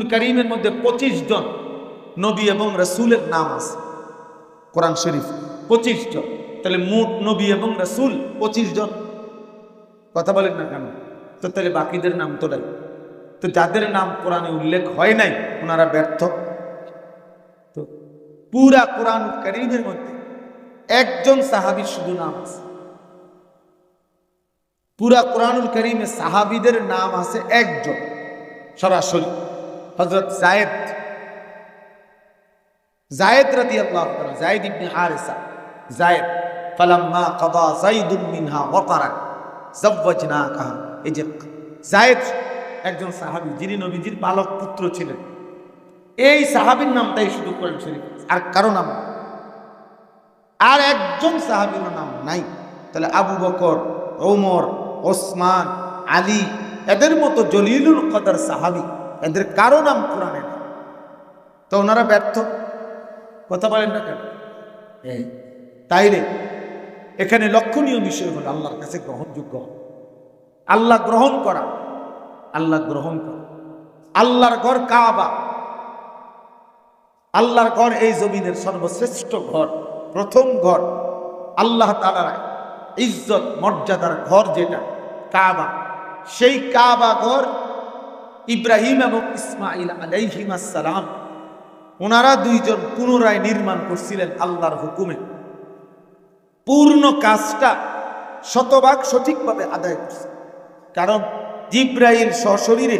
কুরআনুল করিমের মধ্যে পঁচিশ জন নবী এবং রসুলের নাম আছে, কোরআন শরীফ, পঁচিশ জন। তাহলে মোট নবী এবং রসুল পঁচিশ জন। কথা বলেন না কেন? তো তাহলে বাকিদের নাম তো নাই। তো যাদের নাম কোরআনে উল্লেখ হয় নাই, ওনারা ব্যর্থ। তো পুরা কোরআন করিমের মধ্যে একজন সাহাবীর শুধু নাম আছে। পুরা কোরআনুল করিমে সাহাবিদের নাম আছে একজন, সরাসরি। হজরত জায়েদ জায়েদ রাদি আল্লাহ জায়েদ ইবনে হারিসা। জায়েদ ফালাম্মা কাদা জাইদুম মিনহা ওয়াতারান জাওয়াজনাকাহা এই যে জায়েদ একজন সাহাবী, যিনি নবীজির পালক পুত্র ছিলেন। এই সাহাবীর নামটাই শুধু কোরআন শরীফ আর কারও নাম আর একজন সাহাবীর নাম নাই। তাহলে আবু বকর, ওমর, ওসমান, আলী, এদের মতো জলিলুল কদর সাহাবী এদের কারও নাম কোরআনে নেই। তো ওনারা ব্যর্থ। কথা বলেন না কেন? এই, তাইলে এখানে লক্ষণীয় বিষয় হল আল্লাহর কাছে গ্রহণযোগ্য। আল্লাহ গ্রহণ করা। আল্লাহ গ্রহণ করা। আল্লাহর ঘর কাবা। আল্লাহর ঘর এই জমিনের সর্বশ্রেষ্ঠ ঘর প্রথম ঘর। আল্লাহ তালার ইজ্জত মর্যাদার ঘর যেটা কাবা। সেই কাবা ঘর ইব্রাহিম এবং ইসমাইল আলাইহিমাসালাম ওনারা দুইজন পুনরায় নির্মাণ করছিলেন আল্লাহর হুকুমে। পূর্ণ কাজটা শতভাগ সঠিকভাবে আদায় করছে। কারণ জিব্রাইল সশরীরে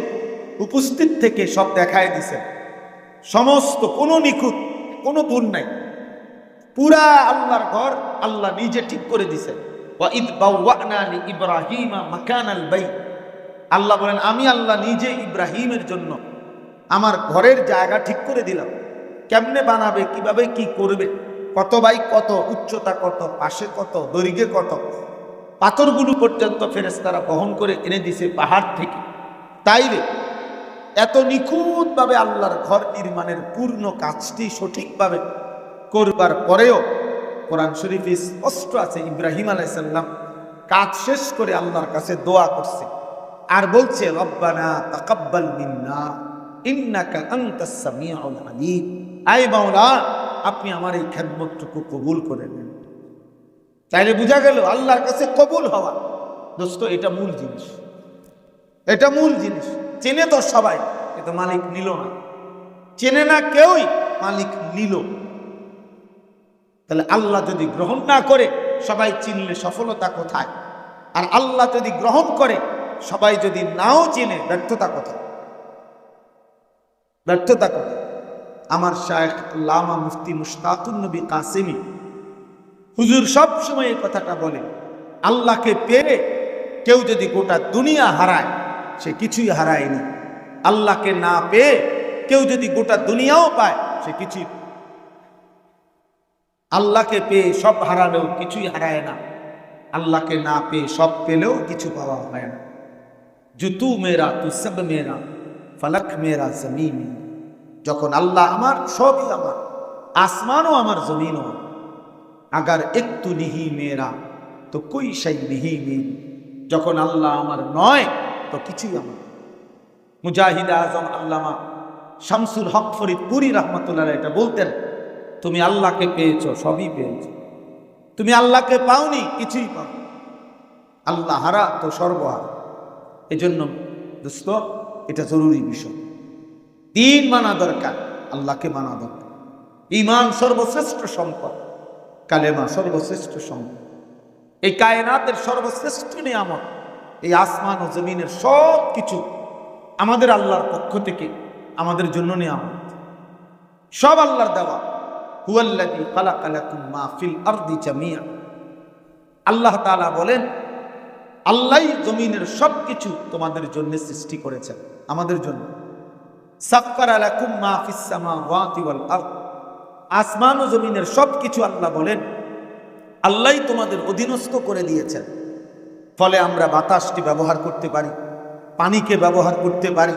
উপস্থিত থেকে সব দেখায় দিছে। সমস্ত, কোনো নিখুঁত, কোনো ভুল নাই। পুরা আল্লাহর ঘর আল্লাহ নিজে ঠিক করে দিছে। ওয়াইদ বাওয়ানা লি ইব্রাহিমা মাকানাল বাইত। আল্লাহ বলেন, আমি আল্লাহ নিজে ইব্রাহিমের জন্য আমার ঘরের জায়গা ঠিক করে দিলাম। কেমনে বানাবে, কীভাবে কি করবে? কত বাই কত, উচ্চতা কত, পাশে কত, দৈর্ঘ্যে কত? পাথরগুলো পর্যন্ত ফেরেস্তারা বহন করে এনে দিছে পাহাড় থেকে। তাইলে এত নিখুঁতভাবে আল্লাহর ঘর নির্মাণের পূর্ণ কাজটি সঠিকভাবে করবার পরেও কোরআন শরীফে স্পষ্ট আছে, ইব্রাহিম আলাইসাল্লাম কাজ শেষ করে আল্লাহর কাছে দোয়া করছে। আর বলছে, রব্বানা তাকাব্বাল মিন্না, ইন্নাকা আনতাস সামিউল আলিম। আই মাওলা, আপনি আমার এই খেদমতটুকু কবুল করে নেন। তাইলে বোঝা গেল, আল্লাহর কাছে কবুল হওয়া, দোস্ত, এটা মূল জিনিস। এটা মূল জিনিস। চেনে তো সবাই কিন্তু মালিক নিল না। চেনে না কেউই, মালিক নিল। তাহলে আল্লাহ যদি গ্রহণ না করে, সবাই চিনলে সফলতা কোথায়? আর আল্লাহ যদি গ্রহণ করে সবাই যদি নাও চিনে, ব্যর্থতা কোথায় ব্যর্থতা কোথায় আমার শায়েখ লামা মুফতি মুশতাকুন নবী কাসিমি হুজুর সব সময় এই কথাটা বলে আল্লাহকে পেয়ে কেউ যদি গোটা দুনিয়া হারায়, সে কিছুই হারায়নি। আল্লাহকে না পেয়ে কেউ যদি গোটা দুনিয়াও পায়, সে কিছুই আল্লাহকে পেয়ে সব হারালেও কিছুই হারায় না। আল্লাহকে না পেয়ে সব পেলেও কিছু পাওয়া হয় না। জুতু মেরা, তু সব মেরা, ফলক মেরা জমিন। যখন আল্লাহ আমার, সবই আমার, আসমানও আমার, জমিনও। আগার একটু নিহি মেরা, তো কই সেই নিহি মেরি যখন আল্লাহ আমার নয়, তো কিছুই আমার মুজাহিদ আজম আল্লামা শামসুল হক ফরিদ পুরি রহমতুল্লাহ এটা বলতেন, তুমি আল্লাহকে পেয়েছ, সবই পেয়েছ। তুমি আল্লাহকে পাওনি, কিছুই পাও আল্লাহ হারা তো সর্বহারা। এই জন্য দোস্ত, এটা জরুরি বিষয়। দিন মানা দরকার, আল্লাহকে মানা দরকার। ইমান সর্বশ্রেষ্ঠ সম্পদ, কালেমা সর্বশ্রেষ্ঠ সম্পদ। এই কায়নাতের সর্বশ্রেষ্ঠ নিয়ামত, এই আসমান ও জমিনের সব কিছু আমাদের আল্লাহর পক্ষ থেকে আমাদের জন্য নিয়ামত। সব আল্লাহর দেওয়া। হুয়াল্লাযী খালাকা লাকুম মা ফিল জামিয়া আল্লাহ তাআলা বলেন আল্লাহই জমিনের সব কিছু তোমাদের জন্য সৃষ্টি করেছেন, আমাদের জন্য। আসমান ও জমিনের সব কিছু আল্লাহ বলেন আল্লাহই তোমাদের অধীনস্থ করে দিয়েছেন। ফলে আমরা বাতাসটি ব্যবহার করতে পারি, পানিকে ব্যবহার করতে পারি,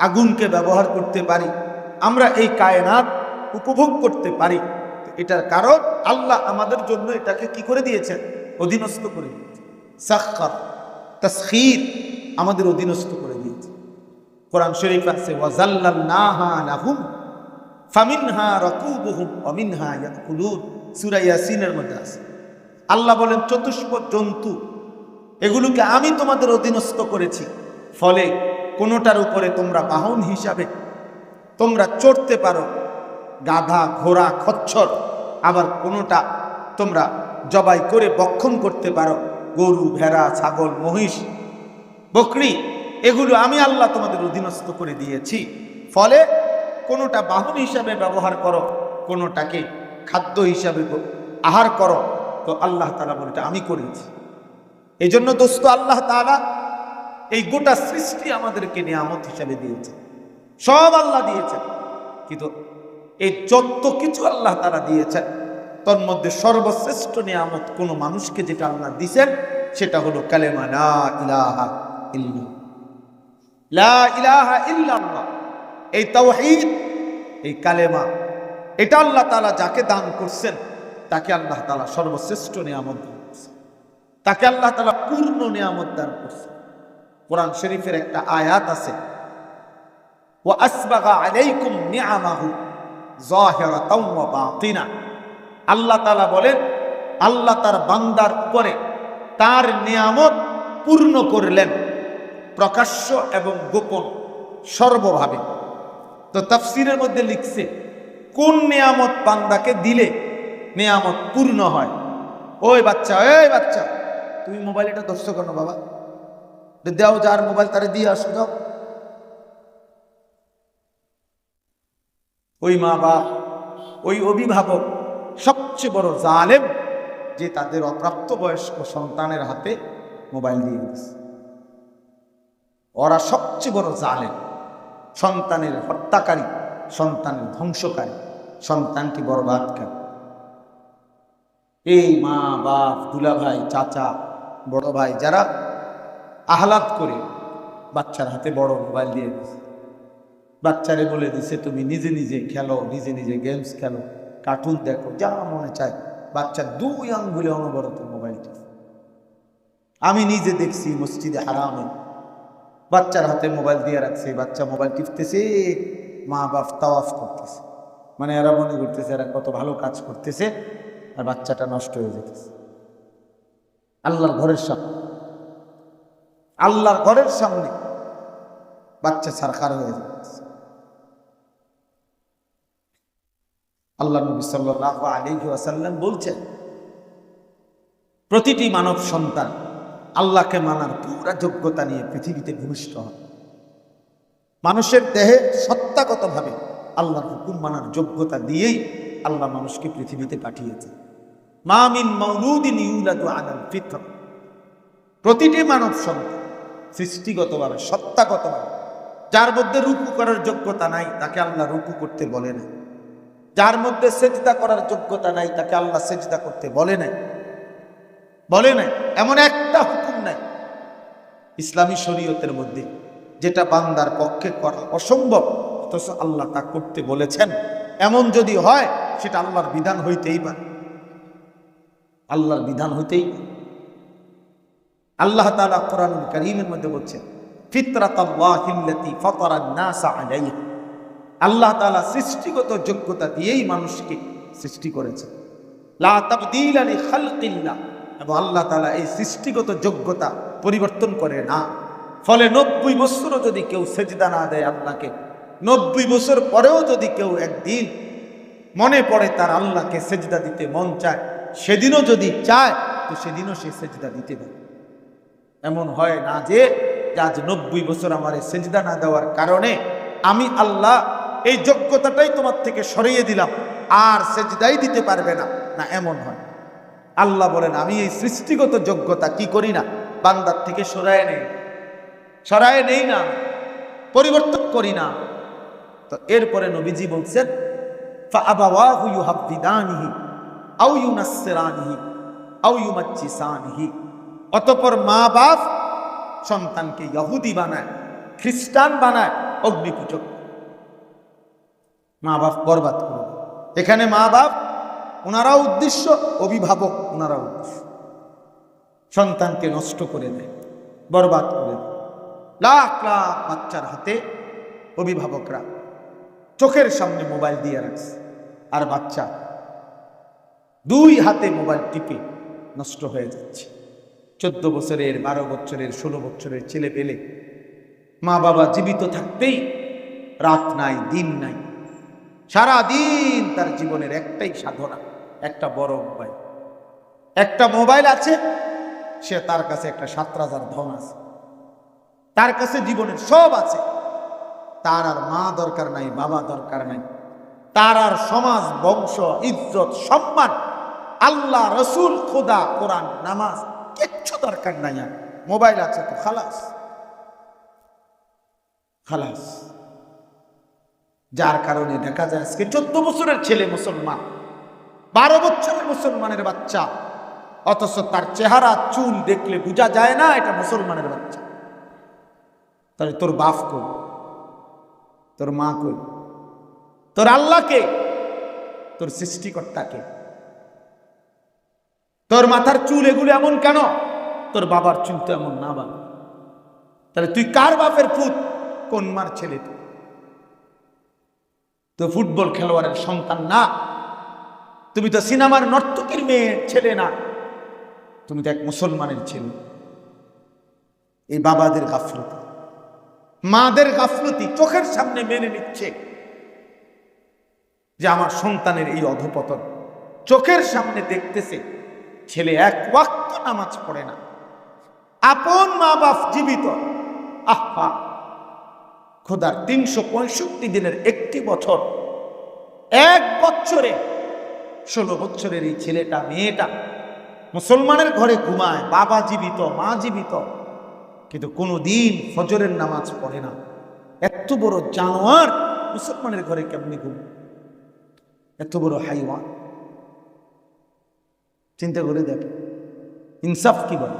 আগুনকে ব্যবহার করতে পারি, আমরা এই কায়নাত উপভোগ করতে পারি। এটার কারণ আল্লাহ আমাদের জন্য এটাকে কি করে দিয়েছেন? অধীনস্থ করে দিয়েছে সাক্ষাৎ তসখির আমাদের অধীনস্থ করে দিয়েছে। কোরআন শরীফ আছে মধ্যে আছে। আল্লাহ বলেন চতুষ্প জন্তু এগুলোকে আমি তোমাদের অধীনস্থ করেছি। ফলে কোনোটার উপরে তোমরা বাহন হিসাবে, তোমরা চড়তে পারো। গাধা, ঘোড়া, খচ্ছর, আবার কোনোটা তোমরা জবাই করে বক্ষণ করতে পারো। গরু, ভেড়া, ছাগল, মহিষ, বকরি, এগুলো আমি আল্লাহ তোমাদের অধীনস্থ করে দিয়েছি। ফলে কোনোটা বাহন হিসাবে ব্যবহার করো, কোনোটাকে খাদ্য হিসাবে আহার করো, তো আল্লাহ তালা বলেটা আমি করেছি। এই জন্য দোস্ত, আল্লাহ তালা এই গোটা সৃষ্টি আমাদেরকে নিয়ামত হিসাবে দিয়েছে সব আল্লাহ দিয়েছেন। কিন্তু এই যত কিছু আল্লাহ তারা দিয়েছেন তোর মধ্যে সর্বশ্রেষ্ঠ নিয়ামত কোনো মানুষকে যেটা আল্লাহ দিছেন, সেটা হলো কালেমা লা ইলাহা ইল্লা লা ইলাহা ইল্লাল্লাহ। এই তাওহীদ, এই কালেমা, এটা আল্লাহ তাআলা যাকে দান করছেন, তাকে আল্লাহ তালা সর্বশ্রেষ্ঠ নিয়ামত দান করছেন। তাকে আল্লাহ তালা পূর্ণ নিয়ামত দান করছেন। কোরআন শরীফের একটা আয়াত আছে, ওয়া আসবাগা আলাইকুম নিআমাহু যাহিরাতাও ওয়া বাতিনা। আল্লাহ তাআলা বলেন, আল্লাহ তার বান্দার উপরে তার নিয়ামত পূর্ণ করলেন, প্রকাশ্য এবং গোপন, সর্বভাবে। তো তাফসিরের মধ্যে লিখছে, কোন নিয়ামত বান্দাকে দিলে নিয়ামত পূর্ণ হয়? ওই বাচ্চা ওই বাচ্চা, তুমি মোবাইল এটা ধরছো কেন বাবা? দাও, যার মোবাইল তারে দিয়ে আসো ওই মা বাপ ওই অভিভাবক সবচেয়ে বড় জালেম যে তাদের অপ্রাপ্তবয়স্ক সন্তানের হাতে মোবাইল দিয়ে দিচ্ছে ওরা সবচেয়ে বড় জালেম। সন্তানের হত্যাকারী, সন্তানের ধ্বংসকারী, সন্তানকে বরবাদকারী এই মা, বাপ দুলা ভাই চাচা, বড় ভাই যারা আহ্লাদ করে বাচ্চার হাতে বড় মোবাইল দিয়ে দিচ্ছে বাচ্চারে বলে দিছে, তুমি নিজে নিজে খেলো, নিজে নিজে গেমস খেলো। কার্টুন দেখো, যা মনে চায়। বাচ্চা দুই আঙ্গুলে অনবরত মোবাইলটি আমি নিজে দেখছি মসজিদে হারামে। বাচ্চার হাতে মোবাইল দিয়ে রাখছে, বাচ্চা মোবাইল টিপতেছে, মা বাপ তাওয়াফ করতেছে। মানে এরা মনে করতেছে এরা কত ভালো কাজ করতেছে, আর বাচ্চাটা নষ্ট হয়ে যেতেছে। আল্লাহর ঘরের সামনে। আল্লাহর ঘরের সামনে বাচ্চা সারখার হয়ে যাচ্ছে আল্লাহ নবী সাল্লাহ আলাইহি ওয়াসাল্লাম বলছেন, প্রতিটি মানব সন্তান আল্লাহকে মানার পুরা যোগ্যতা নিয়ে পৃথিবীতে ভূমিষ্ঠ হয়। মানুষের দেহে সত্তাগতভাবে আল্লাহর হুকুম মানার যোগ্যতা দিয়েই আল্লাহ মানুষকে পৃথিবীতে পাঠিয়েছে। মামিন মৌলুদিন ইউলাদু আলাল ফিত্র। প্রতিটি মানব সন্তান সৃষ্টিগতভাবে, সত্তাগতভাবে, যার মধ্যে রুকু করার যোগ্যতা নাই, তাকে আল্লাহ রুকু করতে বলে না। যার মধ্যে সেজদা করার যোগ্যতা নাই, তাকে আল্লাহ সেজদা করতে বলে নাই। বলে নাই। এমন একটা হুকুম নাই ইসলামী শরীয়তের মধ্যে, যেটা বান্দার পক্ষে করা অসম্ভব, অথচ আল্লাহ তা করতে বলেছেন। এমন যদি হয়, সেটা আল্লাহর বিধান হইতেই পারে। আল্লাহর বিধান হইতেই আল্লাহ তাআলা কোরআনুল কারীমের মধ্যে বলছেন, ফিতরাতাল্লাহিল্লাতী ফাতারান নাসা আলাইহা। আল্লাহ তাআলা সৃষ্টিগত যোগ্যতা দিয়েই মানুষকে সৃষ্টি করেছেন লা এবং আল্লাহ তালা এই সৃষ্টিগত যোগ্যতা পরিবর্তন করে না। ফলে নব্বই বছরও যদি কেউ সেজদা না দেয় আল্লাহকে, নব্বই বছর পরেও যদি কেউ একদিন মনে পড়ে তার আল্লাহকে সেজদা দিতে মন চায়, সেদিনও যদি চায়, তো সেদিনও সে সেজদা দিতে পারে। এমন হয় না যে আজ নব্বই বছর আমার সেজদা না দেওয়ার কারণে আমি আল্লাহ এই যোগ্যতাটাই তোমার থেকে সরিয়ে দিলাম। আর সেজদাই দিতে পারবে না। না, এমন হয়। আল্লাহ বলেন, আমি এই সৃষ্টিগত যোগ্যতা কি করি না? বান্দার থেকে সরায় নেই। সরায় নেই না। পরিবর্তন করি না। তো এরপরে নবীজি বলছেন অতপর মা বাপ সন্তানকে ইহুদি বানায়, খ্রিস্টান বানায়, অগ্নিপূজক। মা বাপ বরবাদ করে দেয়। এখানে মা বাপ, ওনারাও উদ্দেশ্য, অভিভাবক, ওনারাও উদ্দেশ্য। সন্তানকে নষ্ট করে দেয়, বরবাদ করে দেয়। লাখ লাখ বাচ্চার হাতে অভিভাবকরা চোখের সামনে মোবাইল দিয়ে রাখছে, আর বাচ্চা দুই হাতে মোবাইল টিপে নষ্ট হয়ে যাচ্ছে। চোদ্দ বছরের, বারো বছরের, ষোলো বছরের ছেলে পেলে মা বাবা জীবিত থাকতেই রাত নাই, দিন নাই সারা দিন তার জীবনের একটাই সাধনা, একটা বড় মোবাইল। একটা মোবাইল আছে, সে তার কাছে একটা সাত রাজার ধন আছে। তার কাছে জীবনের সব আছে। তার আর মা দরকার নাই, বাবা দরকার নাই। তার আর সমাজ, বংশ, ইজ্জত, সম্মান, আল্লাহ, রসুল, খোদা, কোরআন, নামাজ কিচ্ছু দরকার নাই আর। মোবাইল আছে তো খালাস। খালাস। যার কারণে দেখা যায় আজকে চোদ্দ বছরের ছেলে মুসলমান, বারো বছরের মুসলমানের বাচ্চা, অথচ তার চেহারা, চুল দেখলে বোঝা যায় না এটা মুসলমানের বাচ্চা। তাহলে তোর বাপ কই? তোর মা কই? তোর আল্লাহকে তোর সৃষ্টিকর্তাকে তোর মাথার চুল এগুলো এমন কেন? তোর বাবার চুল তো এমন না বাবা। তাহলে তুই কার বাপের পুত? কোন মার ছেলে তুই তো ফুটবল খেলোয়াড়ের সন্তান না। তুমি তো সিনেমার নর্তকীর মেয়ে ছেলে না। তুমি তো এক মুসলমানের ছেলে। এই বাবাদের গাফলতি। মাদের গাফলতি চোখের সামনে মেনে নিচ্ছে যে আমার সন্তানের এই অধপতন। চোখের সামনে দেখতেছে ছেলে এক ওয়াক্ত নামাজ পড়ে না। আপন মা বাপ জীবিত। আহা! খোদার তিনশো পঁয়ষট্টি দিনের একটি বছর, এক বছরে ষোলো বছরের এই ছেলেটা, মেয়েটা মুসলমানের ঘরে ঘুমায়, বাবা জীবিত, মা জীবিত, কিন্তু কোনো দিন ফজরের নামাজ পড়ে না। এত বড় জানোয়ার মুসলমানের ঘরে কেমনি ঘুম? এত বড় হাইওয়ান। চিন্তা করে দেখ ইনসাফ কি বলে?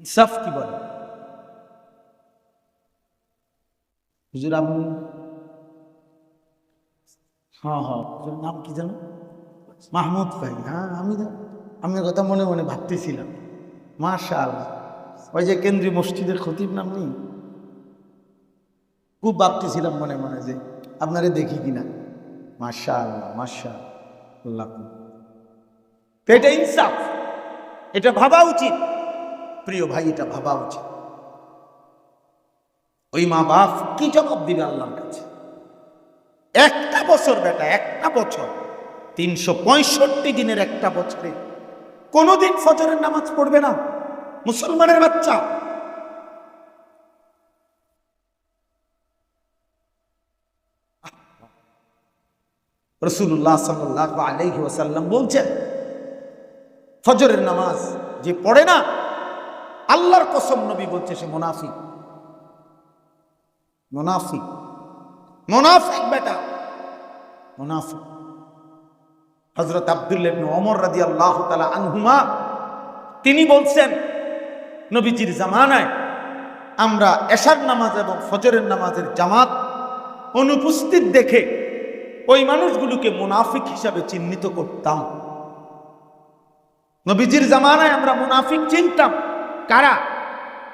ইনসাফ কি বলে? হুজুর আপনি হ্যাঁ হ্যাঁ নাম কি জানো মাহমুদ ভাই। হ্যাঁ আমি আপনার কথা মনে মনে ভাবতেছিলাম। মাশাল ওই যে কেন্দ্রীয় মসজিদের খতিব নাম নেই? খুব ভাবতেছিলাম মনে মনে যে আপনারে দেখি কিনা। মাশা আল্লাহ মাশা আল্লাহ এটা ইনসাফ। এটা ভাবা উচিত। প্রিয় ভাই, এটা ভাবা উচিত। ওই মা বাপ কি জবাব দিবে আল্লাহর কাছে? একটা বছর বেটা, একটা বছর। তিনশো পঁয়ষট্টি দিনের একটা বছরে। কোনোদিন ফজরের নামাজ পড়বে না। মুসলমানের বাচ্চা। রসুল্লাহ সাল্লাহ আলহি ওসাল্লাম বলছেন, ফজরের নামাজ যে পড়ে না, আল্লাহর কসম নবী বলছে সে মোনাফিক। মোনাফিক। মোনাফিক বেটা। মোনাফিক। হজরত তালা আনহুমা, তিনি বলছেন, নবীজির জামানায় আমরা এশার নামাজ এবং ফজরের নামাজের জামাত অনুপস্থিত দেখে ওই মানুষগুলোকে মুনাফিক হিসাবে চিহ্নিত করতাম। নবীজির জামানায় আমরা মুনাফিক চিনতাম। কারা?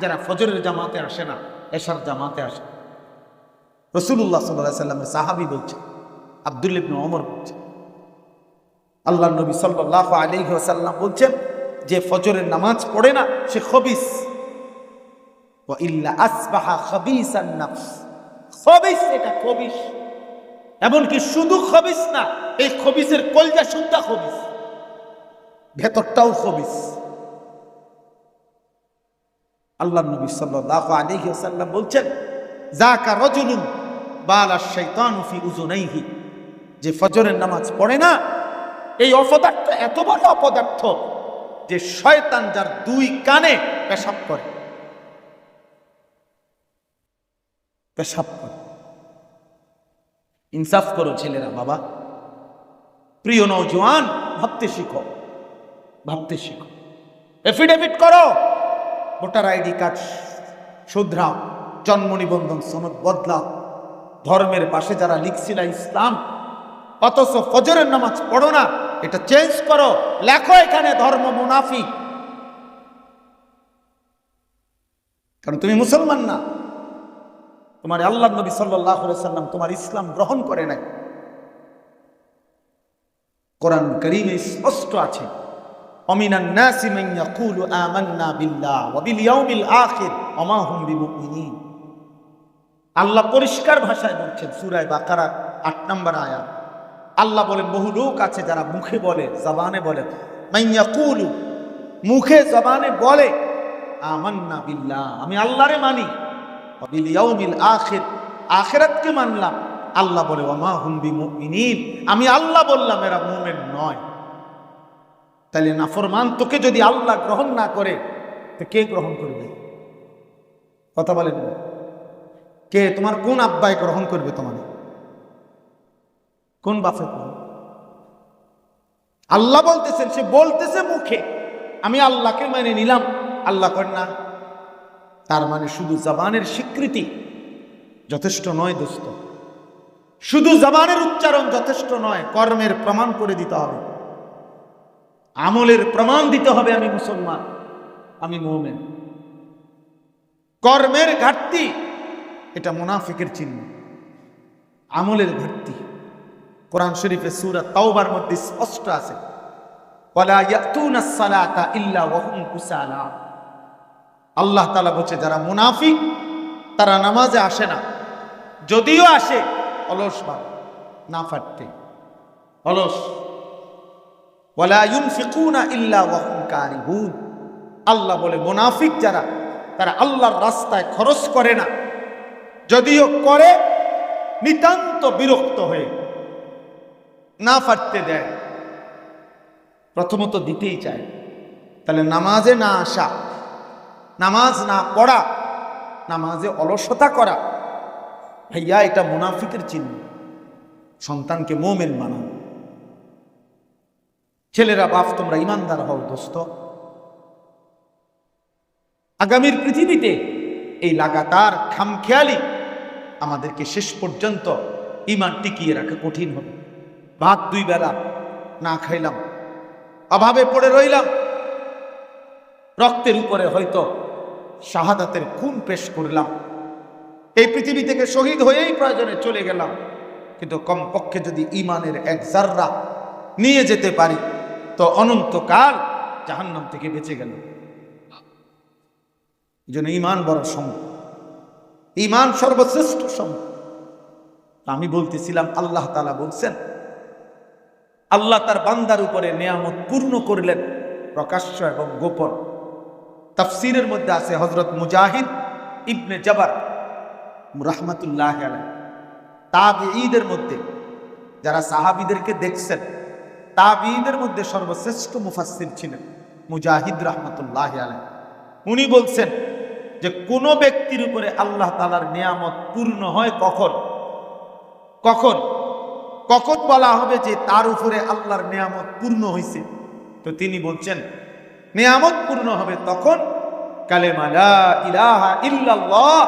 যারা ফজরের জামাতে আসে না, এশার জামাতে আসে। রসুল্লাহ সাল্লাহ সাল্লামের সাহাবি বলছে, আবদুল ইবনে ওমর বলছে, আল্লাহ নবী সাল্লাহ আলাইহি ওয়াসাল্লাম বলছেন, যে ফজরের নামাজ পড়ে না, সে খবিস। এমনকি শুধু খবিস না, এই খবিসের কলজা শুদ্ধা খবিস। ভেতরটাও খবিস। আল্লাহ নবী সাল্লাল্লাহু আলাইহি ওয়াসাল্লাম বলছেন, যাকা রাজুলুন যে ফজরের নামাজ পড়ে না, এই অপদার্থ এত বড় অপদার্থ যে শয়তান যার দুই কানে পেশাব করে। পেশাব করে। ইনসাফ করো ছেলেরা, বাবা। প্রিয় নৌজওয়ান ভাবতে শিখো। ভাবতে শিখো। এফিডেভিট করো। ভোটার আইডি কার্ড শুধরাও। জন্ম নিবন্ধন সনদ বদলাও। ধর্মের পাশে যারা লিখছিল ইসলাম, অথচ ফজরের নামাজ পড়ো না, এটা চেঞ্জ করো। লেখো এখানে ধর্ম মুনাফি কারণ তুমি মুসলমান না। তোমার আল্লাহ নবী সাল্লাম তোমার ইসলাম গ্রহণ করে নাই। কোরআন করিমে স্পষ্ট আছে, অমিনান নাসি ইয়াকুলু আমান্না বিল্লাহ ওয়া বিল ইয়াউমিল আখির, ওয়া মা হুম বিমুমিনিন। আল্লাহ পরিষ্কার ভাষায় বলছেন, সুরায় বাকারা আট নম্বর আয়া আল্লাহ বলেন, বহু লোক আছে যারা মুখে বলে, জবানে বলে। মান ইয়াকুলু, মুখে, জবানে বলে, আমান্না বিল্লাহ আমি আল্লাহরে মানি। ওয়া বিল ইয়াউমিল আখির মানলাম। আল্লাহ বলে ওমা হুম বিমুমিনিন আমি আল্লাহ বললাম, এরা মুমিন নয়। তাহলে নাফরমান, তোকে যদি আল্লাহ গ্রহণ না করে, তো কে গ্রহণ করবে? কথা বলেন না। কে তোমার কোন আব্বায় গ্রহণ করবে তোমার কোন বাপে আল্লাহ বলতেছেন, সে বলতেছে মুখে। আমি আল্লাহকে মেনে নিলাম। আল্লাহ কর না। তার মানে শুধু জবানের স্বীকৃতি যথেষ্ট নয় দোস্ত। শুধু জবানের উচ্চারণ যথেষ্ট নয়, কর্মের প্রমাণ করে দিতে হবে। আমলের প্রমাণ দিতে হবে আমি মুসলমান, আমি মোমেন। কর্মের ঘাটতি এটা মুনাফিকের চিহ্ন। আমলের ঘাটতি। কোরআন শরীফে সুরা তাওবার মধ্যে স্পষ্ট আছে। আল্লাহ তাআলা বলছে, যারা মুনাফিক, তারা নামাজে আসে না। যদিও আসে, অলস বা না ফাটতে। অলস। আল্লাহ বলে, মুনাফিক যারা, তারা আল্লাহর রাস্তায় খরচ করে না। যদিও করে, নিতান্ত বিরক্ত হয়ে না ফাটতে দেয়। প্রথমত দিতেই চায়। তাহলে নামাজে না আসা, নামাজ না পড়া, নামাজে অলসতা করা, ভাইয়া, এটা মুনাফিকের চিহ্ন। সন্তানকে মোমেন বানানো ছেলেরা, বাপ, তোমরা ইমানদার হও, দোস্ত। আগামীর পৃথিবীতে এই লাগাতার খামখেয়ালি আমাদেরকে শেষ পর্যন্ত ইমান টিকিয়ে রাখা কঠিন হবে। ভাত দুই বেলা না খাইলাম, অভাবে পড়ে রইলাম। রক্তের উপরে হয়তো শাহাদাতের খুন পেশ করলাম। এই পৃথিবী থেকে শহীদ হয়েই প্রয়োজনে চলে গেলাম। কিন্তু কমপক্ষে যদি ইমানের এক জাররা নিয়ে যেতে পারি, তো অনন্তকাল জাহান্নাম থেকে বেঁচে গেল এই জন্য ইমান বড় সম্ভব ইমান সর্বশ্রেষ্ঠ সম্ভব আমি বলতেছিলাম, আল্লাহ তালা বলছেন, আল্লাহ তার বান্দার উপরে নিয়ামত পূর্ণ করলেন, প্রকাশ্য এবং গোপন। তাফসিরের মধ্যে আছে হজরত মুজাহিদ ইবনে জবার, রহমতুল্লাহ তাব ঈদের মধ্যে, যারা সাহাবিদেরকে দেখছেন তাব ঈদের মধ্যে সর্বশ্রেষ্ঠ মুফাসসির ছিলেন মুজাহিদ রহমতুল্লাহ আলাই উনি বলছেন যে কোনো ব্যক্তির উপরে আল্লাহ তালার নিয়ামত পূর্ণ হয় কখন? কখন? কখন বলা হবে যে তার উপরে আল্লাহর নিয়ামত পূর্ণ হয়েছে তো তিনি বলছেন, নিয়ামত পূর্ণ হবে তখন কালেমা ইলাহা ইল্লাল্লাহ,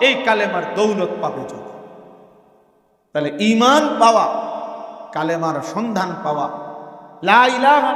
এই কালেমার দৌলত পাবে যখন। তাহলে ইমান পাওয়া, কালেমার সন্ধান পাওয়া, লা ইলাহা